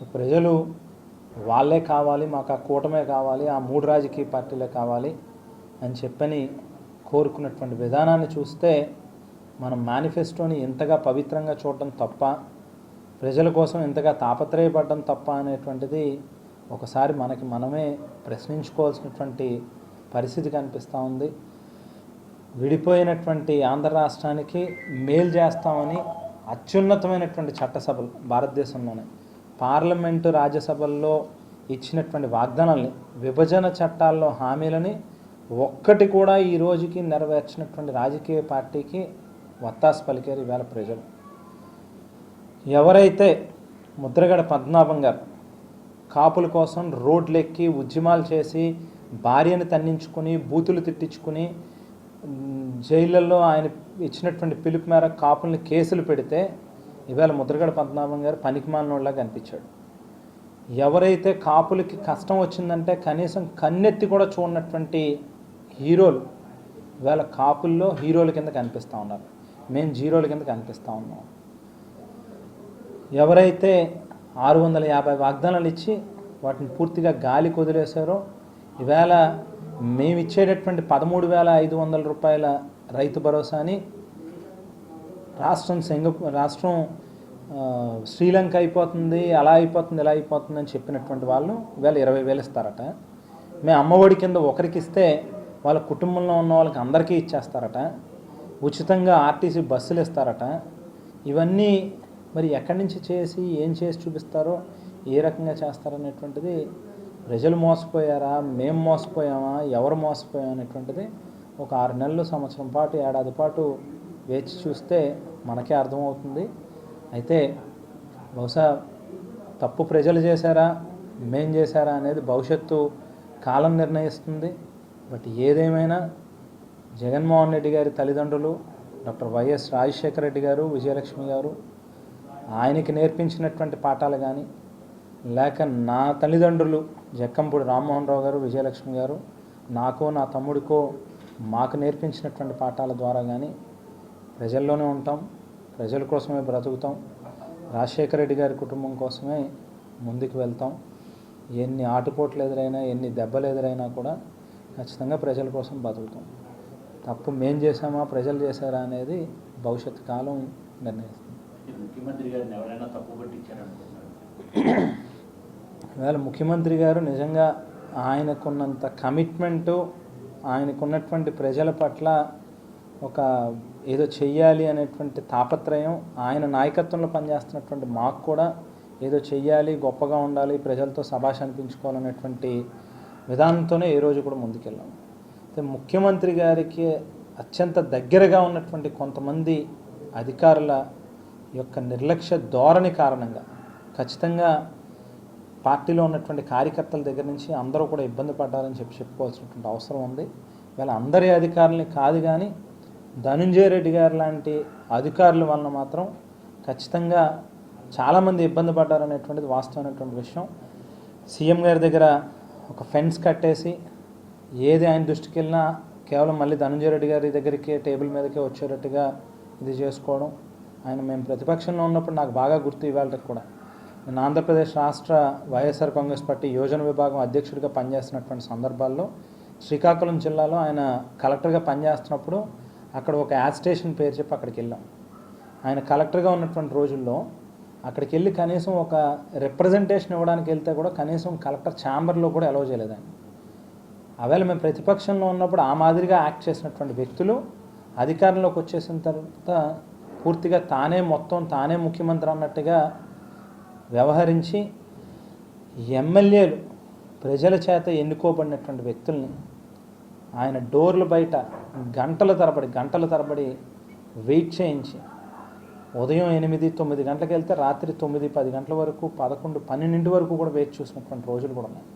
So ప్రజలు వాళ్ళే కావాలి మాకు ఆ కూటమే కావాలి ఆ మూడు రాజకీయ పార్టీలే కావాలి అని చెప్పని కోరుకున్నటువంటి విధానాన్ని చూస్తే మనం మేనిఫెస్టోని ఎంతగా పవిత్రంగా చూడటం తప్ప ప్రజల కోసం ఎంతగా తాపత్రయపడడం తప్ప అనేటువంటిది ఒకసారి మనకి మనమే ప్రశ్నించుకోవాల్సినటువంటి పరిస్థితి కనిపిస్తూ ఉంది. విడిపోయినటువంటి ఆంధ్ర రాష్ట్రానికి మేలు చేస్తామని అత్యున్నతమైనటువంటి చట్టసభలు భారతదేశంలోనే. పార్లమెంటు రాజ్యసభల్లో ఇచ్చినటువంటి వాగ్దానాల్ని విభజన చట్టాల్లో హామీలని ఒక్కటి కూడా ఈ రోజుకి నెరవేర్చినటువంటి రాజకీయ పార్టీకి వత్తాసు పలికారు ఇవాళ ప్రజలు. ఎవరైతే ముద్రగడ పద్మనాభం గారు కాపుల కోసం రోడ్లెక్కి ఉద్యమాలు చేసి భార్యను తన్నించుకుని బూతులు తిట్టించుకుని జైళ్ళల్లో ఆయన ఇచ్చినటువంటి పిలుపు మేర కాపుల్ని కేసులు పెడితే ఇవాళ ముద్రగడ పద్మనాభం గారు పనికిమాలినోళ్ళగా కనిపించాడు. ఎవరైతే కాపులకి కష్టం వచ్చిందంటే కనీసం కన్నెత్తి కూడా చూడనటువంటి హీరోలు ఇవాళ కాపుల్లో హీరోల కింద కనిపిస్తూ ఉన్నారు. మేము జీరోల కింద కనిపిస్తూ ఉన్నాం. ఎవరైతే ఆరు వందల యాభై వాగ్దానాలు ఇచ్చి వాటిని పూర్తిగా గాలి కుదిలేశారో ఈవేళ మేము ఇచ్చేటటువంటి పదమూడు వేల ఐదు వందల రూపాయల రైతు భరోసాని రాష్ట్రం సింగపూర్ రాష్ట్రం శ్రీలంక అయిపోతుంది అలా అయిపోతుంది ఇలా అయిపోతుంది అని చెప్పినటువంటి వాళ్ళు వేల ఇరవై వేలు ఇస్తారట. మేము అమ్మఒడి కింద ఒకరికి ఇస్తే వాళ్ళ కుటుంబంలో ఉన్న వాళ్ళకి అందరికీ ఇచ్చేస్తారట. ఉచితంగా ఆర్టీసీ బస్సులు ఇస్తారట. ఇవన్నీ మరి ఎక్కడి నుంచి చేసి ఏం చేసి చూపిస్తారో ఏ రకంగా చేస్తారనేటువంటిది ప్రజలు మోసపోయారా మేము మోసపోయామా ఎవరు మోసపోయాం అనేటువంటిది ఒక ఆరు నెలలు సంవత్సరం పాటు ఏడాది పాటు వేచి చూస్తే మనకే అర్థమవుతుంది. అయితే బహుశా తప్పు ప్రజలు చేశారా మేం చేశారా అనేది భవిష్యత్తు కాలం నిర్ణయిస్తుంది. బట్ ఏదేమైనా జగన్మోహన్ రెడ్డి గారి తల్లిదండ్రులు డాక్టర్ వైఎస్ రాజశేఖర రెడ్డి గారు విజయలక్ష్మి గారు ఆయనకి నేర్పించినటువంటి పాఠాలు కానీ లేక నా తల్లిదండ్రులు జక్కంపూడి రామ్మోహన్ రావు గారు విజయలక్ష్మి గారు నాకో నా తమ్ముడికో మాకు నేర్పించినటువంటి పాఠాల ద్వారా కానీ ప్రజల్లోనే ఉంటాం ప్రజల కోసమే బ్రతుకుతాం. రాజశేఖర రెడ్డి గారి కుటుంబం కోసమే ముందుకు వెళ్తాం. ఎన్ని ఆటుపోట్లు ఎదురైనా ఎన్ని దెబ్బలు ఎదురైనా కూడా ఖచ్చితంగా ప్రజల కోసం బతుకుతాం తప్పు మేం చేసామా ప్రజలు చేశారా అనేది భవిష్యత్తు కాలం నిర్ణయిస్తుంది. ఇవాళ ముఖ్యమంత్రి గారు నిజంగా ఆయనకున్నంత కమిట్మెంటు ఆయనకున్నటువంటి ప్రజల పట్ల ఒక ఏదో చెయ్యాలి అనేటువంటి తాపత్రయం ఆయన నాయకత్వంలో పనిచేస్తున్నటువంటి మాకు కూడా ఏదో చెయ్యాలి గొప్పగా ఉండాలి ప్రజలతో సభాష్ అనిపించుకోవాలనేటువంటి విధానంతోనే ఏ రోజు కూడా ముందుకెళ్ళాం. అయితే ముఖ్యమంత్రి గారికి అత్యంత దగ్గరగా ఉన్నటువంటి కొంతమంది అధికారుల యొక్క నిర్లక్ష్య ధోరణి కారణంగా ఖచ్చితంగా పార్టీలో ఉన్నటువంటి కార్యకర్తల దగ్గర నుంచి అందరూ కూడా ఇబ్బంది పడ్డారని చెప్పి చెప్పుకోవాల్సినటువంటి అవసరం ఉంది. వీళ్ళ అందరి అధికారులని కాదు కానీ ధనుంజయ రెడ్డి గారు లాంటి అధికారుల వలన మాత్రం ఖచ్చితంగా చాలామంది ఇబ్బంది పడ్డారనేటువంటిది వాస్తవమైనటువంటి విషయం. సీఎం గారి దగ్గర ఒక ఫెన్స్ కట్టేసి ఏది ఆయన దృష్టికి వెళ్ళినా కేవలం మళ్ళీ ధనంజయ రెడ్డి గారి దగ్గరికి టేబుల్ మీదకే వచ్చేటట్టుగా ఇది చేసుకోవడం ఆయన మేము ప్రతిపక్షంలో ఉన్నప్పుడు నాకు బాగా గుర్తు ఇవాళకి కూడా. నేను ఆంధ్రప్రదేశ్ రాష్ట్ర వైఎస్ఆర్ కాంగ్రెస్ పార్టీ యోజన విభాగం అధ్యక్షుడిగా పనిచేస్తున్నటువంటి సందర్భాల్లో శ్రీకాకుళం జిల్లాలో ఆయన కలెక్టర్గా పనిచేస్తున్నప్పుడు అక్కడ ఒక యాడ్ స్టేషన్ పేరు చెప్పి అక్కడికి వెళ్ళాం. ఆయన కలెక్టర్గా ఉన్నటువంటి రోజుల్లో అక్కడికి వెళ్ళి కనీసం ఒక రిప్రజెంటేషన్ ఇవ్వడానికి వెళ్తే కూడా కనీసం కలెక్టర్ ఛాంబర్లో కూడా అలౌ చేయలేదు ఆయన. అవేళ మేము ప్రతిపక్షంలో ఉన్నప్పుడు ఆ మాదిరిగా యాక్ట్ చేసినటువంటి వ్యక్తులు అధికారంలోకి వచ్చేసిన తర్వాత పూర్తిగా తానే మొత్తం తానే ముఖ్యమంత్రి అన్నట్టుగా వ్యవహరించి ఎమ్మెల్యేలు ప్రజల చేత ఎన్నుకోబడినటువంటి వ్యక్తుల్ని ఆయన డోర్ల బయట గంటల తరబడి గంటల తరబడి వెయిట్ చేయించి ఉదయం ఎనిమిది తొమ్మిది గంటలకు వెళ్తే రాత్రి తొమ్మిది పది గంటల వరకు పదకొండు పన్నెండింటి వరకు కూడా వెయిట్ చూసినటువంటి రోజులు కూడా ఉన్నాయి.